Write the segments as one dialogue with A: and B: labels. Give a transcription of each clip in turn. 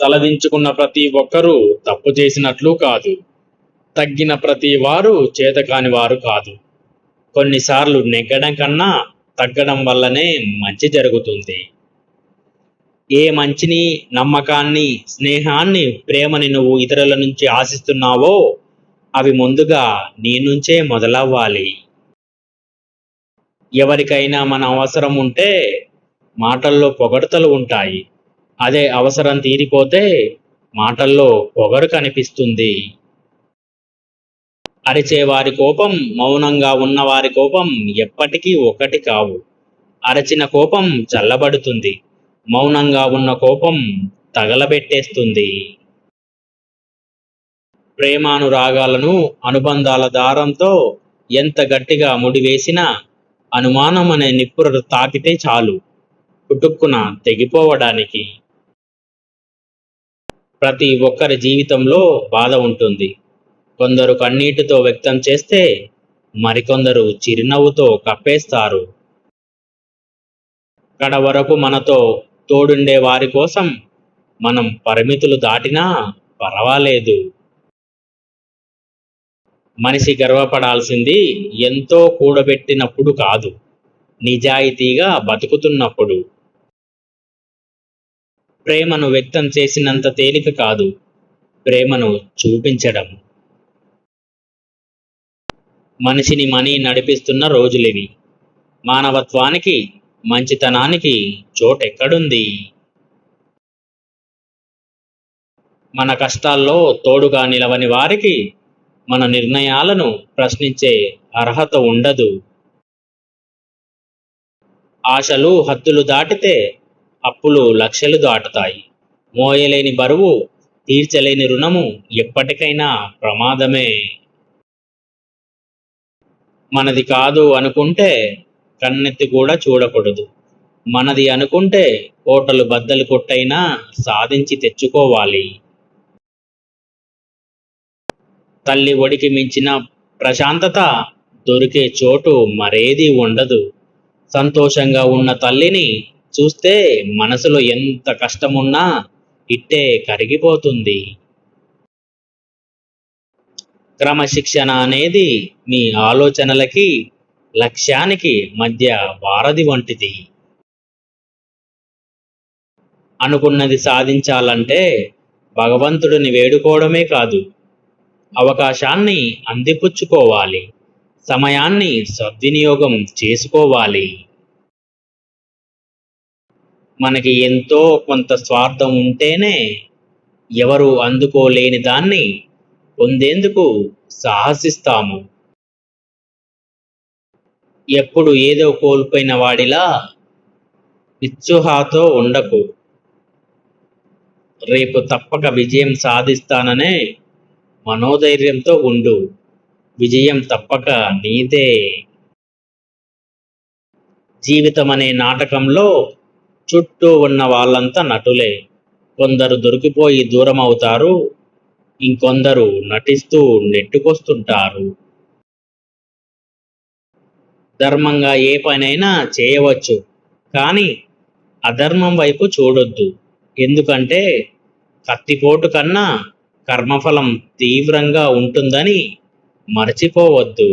A: తలదించుకున్న ప్రతి ఒక్కరూ తప్పు చేసినట్లు కాదు. తగ్గిన ప్రతి వారు చేతకాని వారు కాదు. కొన్నిసార్లు నెగ్గడం కన్నా తగ్గడం వల్లనే మంచి జరుగుతుంది. ఏ మంచిని నమ్మకాన్ని స్నేహాన్ని ప్రేమని నువ్వు ఇతరుల నుంచి ఆశిస్తున్నావో అవి ముందుగా నీ నుంచే మొదలవ్వాలి. ఎవరికైనా మన అవసరం ఉంటే మాటల్లో పొగడతలు ఉంటాయి. అదే అవసరం తీరిపోతే మాటల్లో పొగరు కనిపిస్తుంది. అరిచేవారి కోపం మౌనంగా ఉన్నవారి కోపం ఎప్పటికీ ఒకటి కావు. అరచిన కోపం చల్లబడుతుంది. మౌనంగా ఉన్న కోపం తగలబెట్టేస్తుంది. ప్రేమానురాగాలను అనుబంధాల దారంతో ఎంత గట్టిగా ముడివేసినా అనుమానం అనే నిప్పురు తాకితే చాలు. పుట్టుక్కున తెగిపోవడానికి. ప్రతి ఒక్కరి జీవితంలో బాధ ఉంటుంది. కొందరు కన్నీటితో వ్యక్తం చేస్తే మరికొందరు చిరునవ్వుతో కప్పేస్తారు. ఇక్కడ వరకు మనతో తోడుండే వారి కోసం మనం పరిమితులు దాటినా పర్వాలేదు. మనిషి గర్వపడాల్సింది ఎంతో కూడబెట్టినప్పుడు కాదు. నిజాయితీగా బతుకుతున్నప్పుడు. ప్రేమను వ్యక్తం చేసినంత తేలిక కాదు. ప్రేమను చూపించడం. మనిషిని మనీ నడిపిస్తున్న రోజులివి. మానవత్వానికి మంచితనానికి చోటెక్కడుంది? మన కష్టాల్లో తోడుగా నిలవని వారికి మన నిర్ణయాలను ప్రశ్నించే అర్హత ఉండదు. ఆశలు హద్దులు దాటితే అప్పులు లక్షలు దాటుతాయి. మోయలేని బరువు తీర్చలేని రుణము ఎప్పటికైనా ప్రమాదమే. మనది కాదు అనుకుంటే కన్నెత్తి కూడా చూడకూడదు. మనది అనుకుంటే కోటలు బద్దలు కొట్టైనా సాధించి తెచ్చుకోవాలి. తల్లి ఒడికి మించిన ప్రశాంతత దొరికే చోటు మరేది ఉండదు. సంతోషంగా ఉన్న తల్లిని చూస్తే మనసులో ఎంత కష్టమున్నా ఇట్టే కరిగిపోతుంది. క్రమశిక్షణ అనేది మీ ఆలోచనలకి లక్ష్యానికి మధ్య వారధి వంటిది. అనుకున్నది సాధించాలంటే భగవంతుడిని వేడుకోవడమే కాదు అవకాశాన్ని అందిపుచ్చుకోవాలి సమయాన్ని సద్వినియోగం చేసుకోవాలి. మనకి ఎంతో కొంత స్వార్థం ఉంటేనే ఎవరు అందుకోలేని దాన్ని పొందేందుకు సాహసిస్తాము. ఎప్పుడు ఏదో కోల్పోయిన వాడిలా పిచ్చుహాతో ఉండకు. రేపు తప్పక విజయం సాధిస్తాననే మనోధైర్యంతో ఉండు. విజయం తప్పక నీదే. జీవితం అనే నాటకంలో చుట్టూ ఉన్న వాళ్ళంతా నటులే. కొందరు దొరికిపోయి దూరం అవుతారు ఇంకొందరు నటిస్తూ నెట్టుకొస్తుంటారు. ధర్మంగా ఏ పనైనా చేయవచ్చు కానీ అధర్మం వైపు చూడొద్దు. ఎందుకంటే కత్తిపోటు కన్నా కర్మఫలం తీవ్రంగా ఉంటుందని మర్చిపోవద్దు.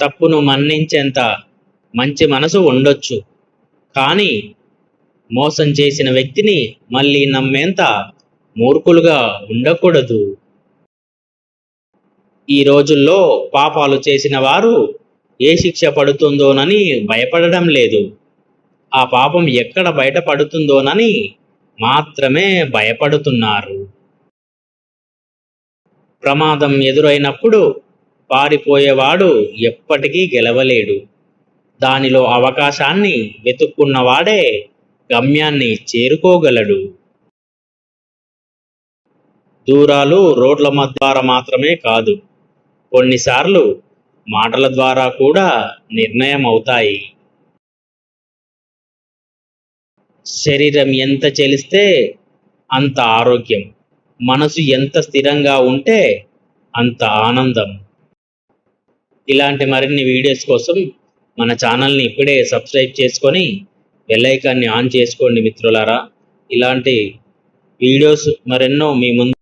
A: తప్పును మన్నించేంత మంచి మనసు ఉండొచ్చు. కానీ మోసం చేసిన వ్యక్తిని మళ్ళీ నమ్మేంత మూర్ఖులుగా ఉండకూడదు. ఈ రోజుల్లో పాపాలు చేసిన వారు ఏ శిక్ష పడుతుందోనని భయపడడం లేదు. ఆ పాపం ఎక్కడ బయటపడుతుందోనని మాత్రమే భయపడుతున్నారు. ప్రమాదం ఎదురైనప్పుడు పారిపోయేవాడు ఎప్పటికీ గెలవలేడు. దానిలో అవకాశాన్ని వెతుక్కున్నవాడే గమ్యాన్ని చేరుకోగలడు. దూరాలు రోడ్ల ద్వారా మాత్రమే కాదు కొన్నిసార్లు మాటల ద్వారా కూడా నిర్ణయం అవుతాయి శరీరం ఎంత చెలిస్తే అంత ఆరోగ్యం మనసు ఎంత స్థిరంగా ఉంటే అంత ఆనందం. ఇలాంటి మరిన్ని వీడియోస్ కోసం మన ఛానల్ని ఇప్పుడే సబ్స్క్రైబ్ చేసుకొని బెల్లైకాన్ని ఆన్ చేసుకోండి మిత్రులారా. ఇలాంటి వీడియోస్ మరెన్నో మీ ముందు